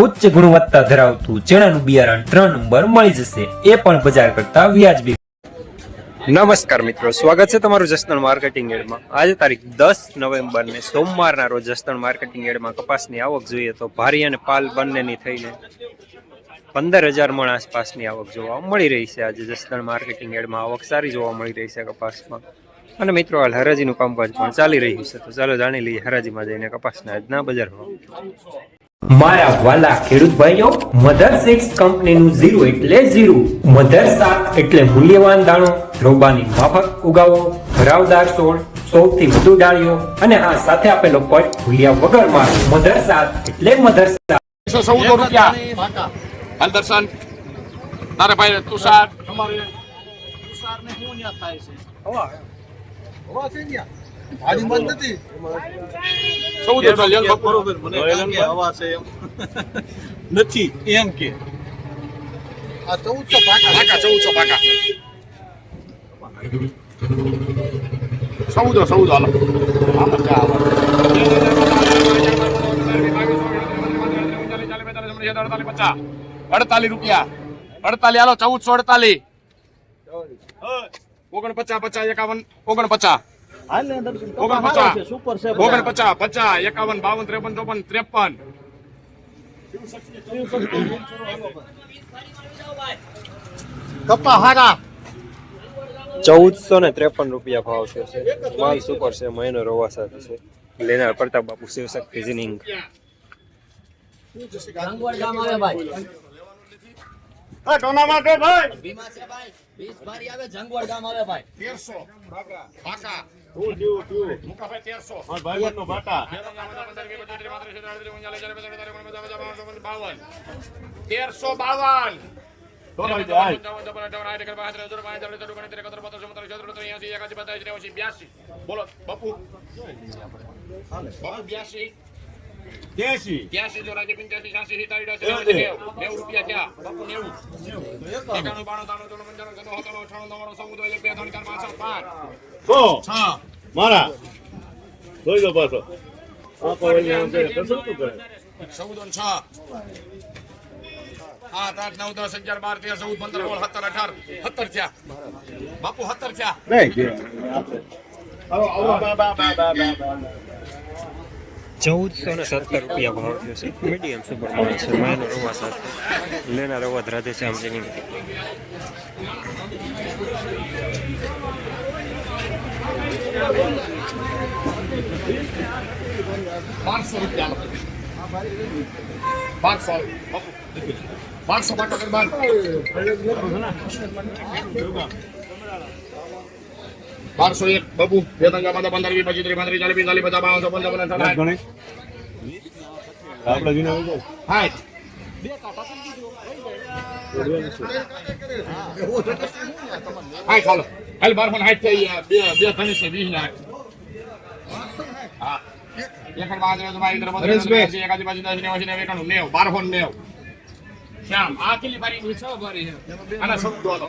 ઉચ્ચ ગુણવત્તા ધરાવતું ચણાનું બિયારણ ત્રણ નંબર મળી જશે. એ પણ બજાર કરતા વ્યાજબી. નમસ્કાર મિત્રો, સ્વાગત છે તમારું જસદણ માર્કેટિંગ એડમાં. આજે તારીખ દસ નવેમ્બર ને સોમવારના રોજ જસદણ માર્કેટિંગ એડમાં કપાસની આવક જોઈએ તો ભારી અને પાલ બંનેની થઈને પંદર હજાર મણ આસપાસની આવક જોવા મળી રહી છે. આજે જસદણ માર્કેટિંગ એડમાં આવક સારી જોવા મળી રહી છે કપાસમાં. અને મિત્રો, હાલ હરાજીનું કામકાજ પણ ચાલી રહ્યું છે. તો ચાલો જાણી લઈએ હરાજીમાં જઈને કપાસના આજના બજાર ભાવ મારા વાલા ખેડૂત ભાઈઓ મધર સિક્સ કંપનીનું ઝીરો એટલે ઝીરો. મધર સાત એટલે મૂલ્યવાન દાણો રોબાની માફક ઉગાવો ભરાવદાર છોડ સૌથી વધુ ડાળીઓ અને હા સાથે આપેલો પટ ભૂલ્યા વગરમાં મધર સાત એટલે મધર સાત. ચૌદો રૂપિયા. હલદર્શન તારે ભાઈ તુષાર છે? ચાલ યલ બંધ નથી? એમ કે પાકા. ચૌદસો પાકા. ચૌદો ચૌદો હાલો. અડતાલીસ રૂપિયા. અડતાલીસ હાલો ચૌદસો અડતાલીસ. ઓગણપચાસ પચાસ એકાવન સુપર છે. પચાસ એકાવન બાવન ત્રેપન ચોપન ત્રેપન. કપા હારા ચૌદસો ને ત્રેપન રૂપિયા ભાવ છે. માલ સુપર છે મહિનો રોવા સાથે છે. લેનાર પ્રતાપ બાપુ ટોના માટે ભાઈ. તું જીવ તું મુકાભાઈ તેરસો ભાઈ બંધનો બાટા તેરસો બાવન બોલો બપુ. બપુ બ્યાસી. દેશી ત્યાસી જો પંચ્યાસી છ્યાસી સિત્તાસી નેવું. નેવું રૂપિયા થયા. બાપુ નેવું. એકાણું. બાણું ત્રાણું ચોણું પંચાણું છન્નું સત્તાણું અઠ્ઠાણું નવ્વાણું ચૌદ એક બે ત્રણ ચાર પાંચ પાંચ સો. મારા. જોઈ લો પાછો. આ કોઈ એમ કે તો શું કરે? ચૌદ છ. સાત આઠ નવ દસ અગિયાર બાર તેર ચૌદ પંદર સોળ સત્તર અઢાર. સત્તર થયા. બાપુ સત્તર થયા. ચૌદસો ને સત્તર રૂપિયા ભાવ થયો છે. મીડિયમ સુપર માલ છે માયનો રવા સાથે લેનાર અવાજ છે આમ જેની પાંચસો રૂપિયા પાંચસો. પાંચસો બાર બારસો એક બબુ બે તંગા બધા પંદર વીસ પચીસ ત્રીસ પાંત્રીસ ચાલીસ પિસ્તાલીસ પચાસ બાવન ચોપન ચોપન રાત સાઠ ગણી? આપણે જીને આવજો સાઠ ચાલો. હાલ બાર ફોન હાઈટ થઈ બે બે ત્રણ છે વીસ ના હા. બાર ઇધર પંદર એકાસી એકાસી બાસી દસ નેવાસી નેવું એકાણું નેવું. બાર ફોન નેવું. શ્યામ આ કેટલી બારી છ બારી છે? આના શબ્દો હાલો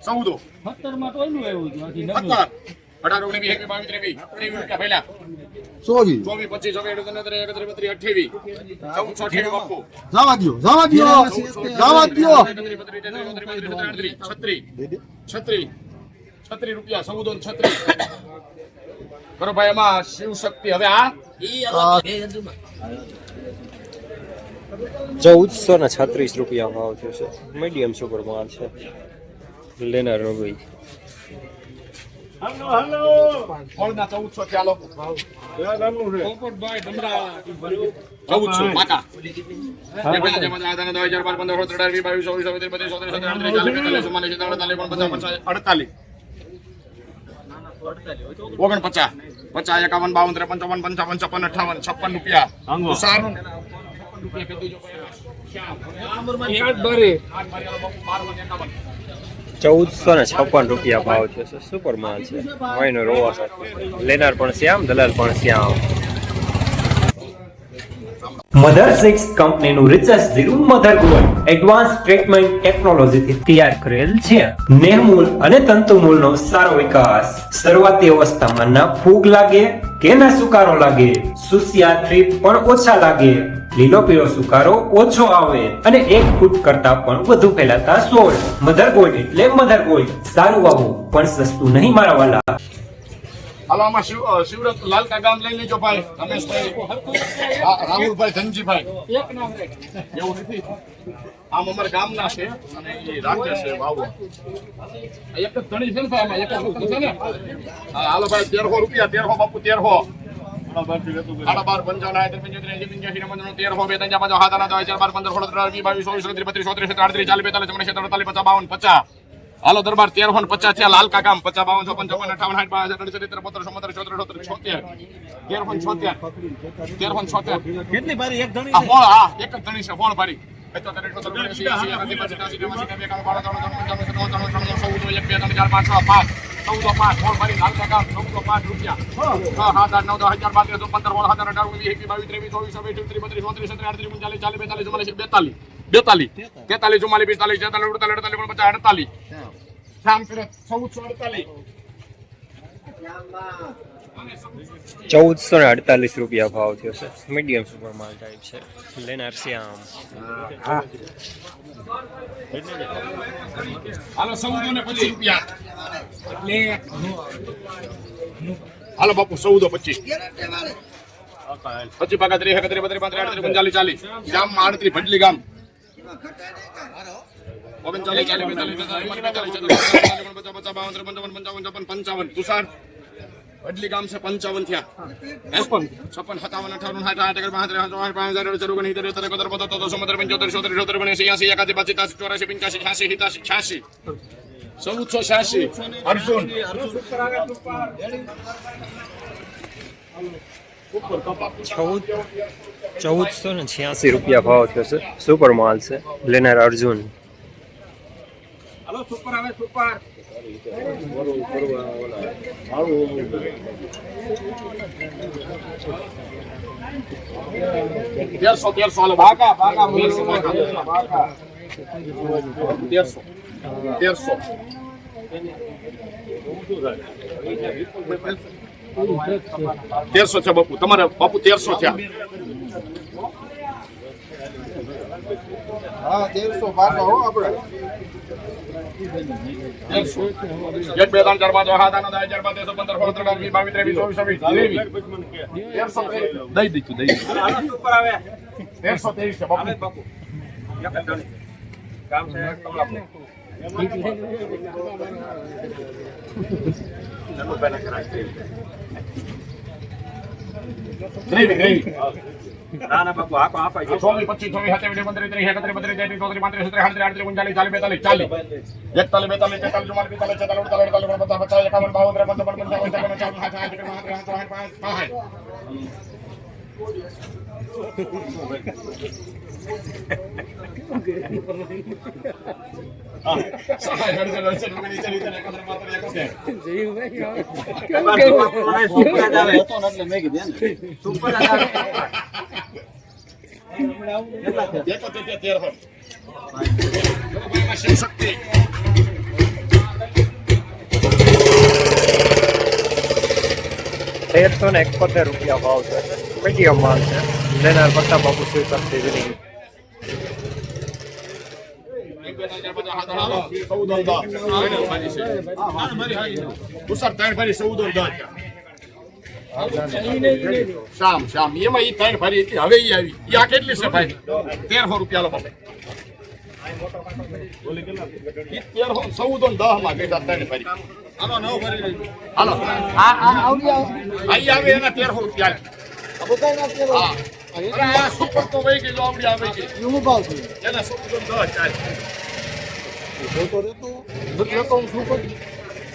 ચૌદો સત્તર અઢાર ઓગણીસ વીસ એકવીસ બાવીસ ત્રેવીસ ત્રેવીસ રૂપિયા પહેલા ચોવીસ પચીસ ચોવીસ એકત્રીસ એકત્રીસ બત્રીસ અઠ્યાવીસ ચૌદસો અઠ્યાવીસ બાપુ જવા દો જવા દો જવા દો છત્રી છત્રી છત્રી રૂપિયા ચૌદો ને છત્રી ભાઈ એમાં શિવ શક્તિ હવે આ. ચૌદસો ને છત્રીસ રૂપિયા ભાવ થયો છે મીડિયમ સુપર માલ છે લેનાર રગોઈ હાલો હલો ફળના ચૌદસો ચાલો ક્યાં ગામનું છે પાકા અડતાલીસ પચાસ પચાસ અડતાલીસ ઓગણ પચાસ પચાસ એકાવન બાવન ત્રેપન ચોપન પંચાવન છપ્પન અઠાવન છપ્પન રૂપિયા. સાર ચૌદસો ને છપ્પન રૂપિયા ભાવ છે. સુપર માલ છે? વાયનો રોવા સાથે. લેનાર પણ શ્યામ, દલાલ પણ શ્યામ. મધર સિક્સ કંપનીનું research ઝીરું mother gold advance treatment ટેકનોલોજીથી તૈયાર કરેલ છે. નેહમૂલ અને તંતુમૂલનો સારો વિકાસ. શરૂઆતી અવસ્થામાં ના ફૂગ લાગે કે ના સુકારો લાગે? સુસિયા થ્રીપ પણ ઓછા લાગે. લીલો પીળો સુકારો ઓછો આવે અને એક ફૂટ કરતા પણ વધુ ફેલાતા સોળ. મધર ગોલ્ડ એટલે મધર ગોલ્ડ સારું આવું પણ સસ્તું નહીં મારા વાલા. હાલો, આમાં શિવ શિવરત લાલકા ગામ લઈ લેજો ભાઈ, રમેશભાઈ. રાહુલભાઈ ધનજીભાઈ. એવું નથી. આમ અમારા ગામના છે અને એ રાખે છે વાવો એક જ ધણી છે ને ભાઈ એક જ છે ને? હાલો ભાઈ, તેરસો રૂપિયા, તેરસો બાપુ, તેરસો. સાડા બાર, પંચાવન આયતર પંચોતેર એંસી પંચ્યાસી નવ્વાણું તેર હો બે, ત્રણ, ચાર, પાંચ નવ દસ અગિયાર બાર પંદર સોળ વીસ બાવીસ, ચોવીસ એકત્રીસ બત્રીસ ચોત્રીસ આડત્રીસ ચાલીસ બેતાલીસ પચાસ, બાવન, પચાસ. હાલો દરબાર તેર હોન પચાસ થયા લાલકા કામ પચાસ બાવન ચોપન ચોપન અઠાવન સાઠ બાર હજાર અડસઠ સિત્તેર બોતેર ચુમ્મોતેર ચોતેર ચોતેર છોતેર તેર હોન છોતેર તેર હોન છોતેર કેટલી ભારી એક ધણી ફોળ હા એક જ ધણી છે ફોળ ભારી ચૌદ, પાંચ, ફોળ ભરી, લાલકા કામ ચૌદસો પાંચ રૂપિયા. છ, સાત, આઠ, નવ, દસ, અગિયાર, બાર, પંદર, સત્તર, અઢાર, ઓગણીસ, એકવીસ, બાવીસ, ત્રેવીસ, ચોવીસ, અઠ્યાવીસ, બત્રીસ, ચોત્રીસ, છત્રીસ, આડત્રીસ, ઓગણચાલીસ, ચાલીસ, બેતાલીસ, ચુમ્માલીસ, બેતાલીસ. બેતાલીસ. તેતાલીસ, ચુમ્માલીસ, પિસ્તાલીસ, છેતાલીસ, અડતાલીસ, અડતાલીસ, ઓગણપચાસ, અડતાલીસ. ચૌદસો અડતાલીસ. ચૌદસો ને અડતાલીસ રૂપિયા ભાવ થયો છે. મીડિયમ સુપર માલ ટાઈપ છે. લેનાર શ્યામ. હાલો ચૌદો ને પચીસ રૂપિયા. હાલો બાપુ ચૌદો પચીસ. પચીસ પાકા ત્રીસ એકત્રીસ બત્રીસ પાંત્રીસ આડત્રીસ પંચાલીસ ચાલીસ. ગામમાં અડત્રીસ ભંડલી ગામ. ઓગણચાલીસ ચાલીસ બેતાલીસ બેતાલીસ બેતાલીસ છેતાલીસ, સત્તાવીસ, પચાસ પચાસ બાવન ત્રેપન ચોપન પંચાવન છપ્પન પંચાવન તુષાર ભડલી ગામ છે પંચાવન થયા છપ્પન છપ્પન સત્તાવન અઠાવન સાઠ આઠ એકર પાંત્રીસ આઠ પાંચ હજાર અડસઠ ઓગણીસ સિત્તેર એકોતેર બોતેર તોતેર ચુમ્મોતેર પંચોતેર છોતેર છોતેર ઓગણએંસી એંસી એકાસી બાસી ત્યાસી ચોરાસી પંચ્યાસી છ્યાસી સિત્યાસી છ્યાસી ચૌદસો છ્યાસી અર્જુન ચૌદ ચૌદસો ને છ્યાસી રૂપિયા ભાવ થયો છે. સુપર માલ છે. લેનાર અર્જુન તેરસો તેરસો ભાગા ભાગા ભાગા ભાગા. તેરસો તેરસો. તેરસો છે બાપુ તમારે બાપુ તેરસો થયા હા તેરસો બાર હો આપણે. એક બે ત્રણ ચાર પાંચ સાત આઠ નવ પંદર સોળ અઢાર વીસ બાવીસ ત્રેવીસ ચોવીસ છવ્વીસ તેરસો દઈ દીધું દઈ દીધું. તેરસો ત્રેવીસ છે બાપુ. Gravy gravy. ચોવીસ પચીસ છવ્વીસ સત્યાવીસ ઓગણત્રીસ ત્રીસ એકત્રીસ બત્રીસ તેત્રીસ ચોત્રીસ પાંત્રીસ છત્રીસ આડત્રીસ આડત્રીસ ઓગણચાલીસ ચાલીસ બેતાલીસ ચાલીસ. એકતાલીસ બેતાલીસ તેતાલીસ ચુમ્માલીસ પિસ્તાલીસ છેતાલીસ અડતાલીસ અડતાલીસ ઓગણપચાસ પચાસ એકાવન બાવન ત્રેપન ચોપન પંચાવન છપ્પન અઠાવન સાઠ સાઠ એકસઠ સાઠ સાઠ પાંચ સાઠ સહાય અડસઠ અડસઠ ઓગણીસ ચાલીસ એકાવન બાવન એકોતેર એકોતેર તે તેર હોય શિવશક્તિ તેરસો ને એકોતેર રૂપિયા ભાવ છે. મીડિયમ માલ છે? લેનાર પટ્ટા બાપુ શિવ શક્તિ જની ચૌદ દસ શામ શામ. એમાં ઈ ત્રણ ફરી એટલી. હવે ઈ આવી. ઈ આ કેટલી છે ભાઈ? તેરસો રૂપિયા લો બાપા. તેરસો ચૌદ ને દસમાં બેઠા ત્રણ ફરી હાલો નવ ફરી હાલો. આ આ આવડી અહીં આવે એના તેરસો રૂપિયા. આ બધા ના કેવા હા. અરે આ સુપર તો વહી ગઈ આવડી આવે છે એવું ભાવ છે. એના ચૌદ દસ ચાલે. જોતો રહેતો. રહેતો હું શું કરું?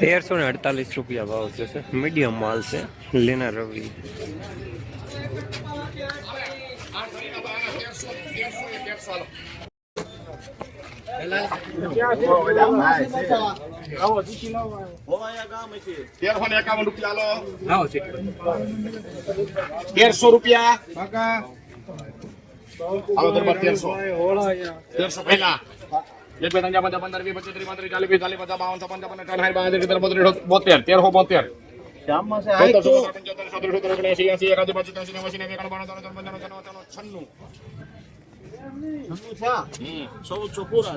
તેરસો ને અડતાલીસ રૂપિયા ભાવ થશે છે. મીડિયમ માલ છે. લેના રવિ. તેરસો રૂપિયા તેરસો પહેલા. એક બે ત્રણ પંદર વીસ પચીસ ત્રીસ પાંત્રીસ ચાલીસ બાવન અઠાવન સાઠ બોતેર તેરસો બોતેર.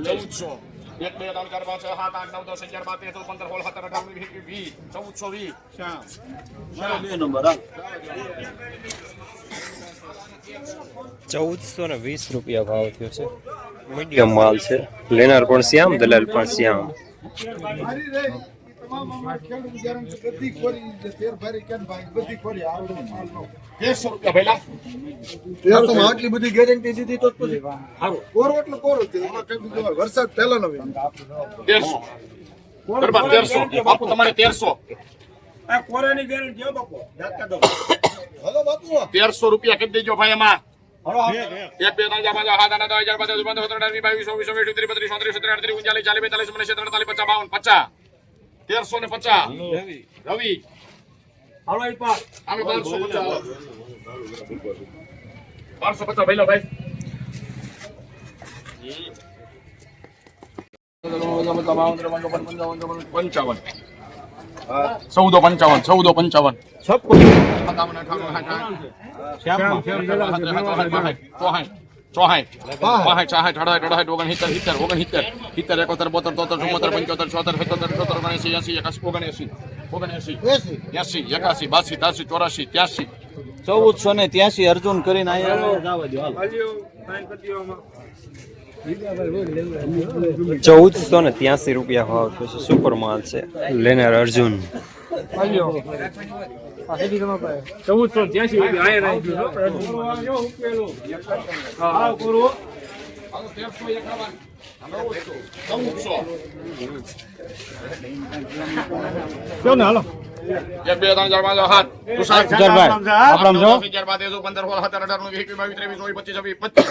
ચૌદસો. બે ત્રણ ચાર પાંચ છ સાત આઠ નવ દસ અગિયાર બાર તેર પંદર સોળ સત્તર અઢાર વીસ વીસ ચૌદસો વીસ ચૌદસો ને વીસ રૂપિયા ભાવ થયો છે મીડિયમ માલ છે. લેનાર પણ શ્યામ દલાલ પણ શ્યામ. ગેરંટી ગેરંટી વરસાદ પહેલા નો તેરસો. બાપુ તમારે તેરસો. હલો બાપુ. તેરસો રૂપિયા કરી દેજો ભાઈ એમાં એક બે ત્રણ ચાર પાંચ સાત આઠ નવ બાર પંદર સત્તર અઢાર બાવીસ ચોવીસ ચોવીસ ત્રીસ બત્રીસ ચોત્રીસ સત્તર અડત્રીસ ઓગણચાલીસ ચાલીસ બેતાલીસ સિત્તેર પચાસ બાવન પચાસ. તેરસો ને પચાસ. રવિ. બારસો પચાસ. બારસો પચાસ ભાઈ લો ભાઈ. પંચાવન ચૌદો પંચાવન. ચૌદો પંચાવન. સત્તાવન અઠાવન ચોહાઠ સાઠ ઓગણસિત્તેર સિત્તેર ઓગણસિત્તેર સિત્તેર એકોતેર બોતેર તોતેર ચુમ્મોતેર પંચોતેર છોતેર સત્તોતેર અઠોતેર ઓગણએંસી એંસી એકાસી ઓગણએંસી ઓગણએંસી એસી એકાસી બાસી ત્યાસી ચોરાસી ત્યાસી ચૌદસો ને ત્યાસી અર્જુન કરીને અહીંયા ચૌદસો ને ત્યાસી રૂપિયા ભાવ છે. સુપર માલ છે. લેનાર અર્જુન. તેરસો એકાવન ચૌદસો બે ત્રણ બાર, તેર, ચૌદ, પંદર સોળ સત્તર અઢાર ઓગણીસ વીસ બાવીસ પચીસ છવ્વીસ પચીસ.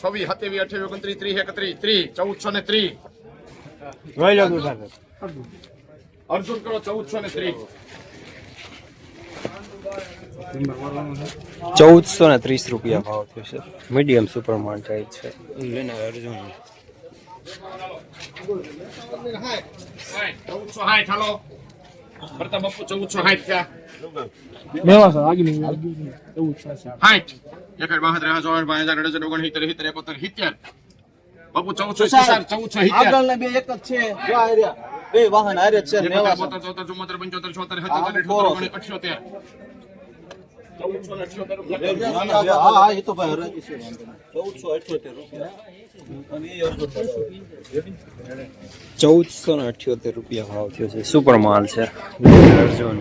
છવ્વીસ સત્યાવીસ અઠ્યાવીસ ઓગણત્રીસ ત્રીસ એકત્રીસ ત્રીસ ચૌદસો ને ત્રીસ અર્જુન કરો ચૌદસો ને ત્રીસ ચૌદસો ને ત્રીસ રૂપિયા ભાવ થયો છે મીડિયમ સુપર માર્કેટ છે બપુ ચૌદસો ચૌદસો સિત્તેર ચૌદસો સિત્તેર આગળ ને બે જ છે જો આ રહ્યા. બે વાહન જ છે ચૌદસો ને અઠ્યોતેર રૂપિયા. ભાવ થયો છે સુપર માલ છે અર્જુન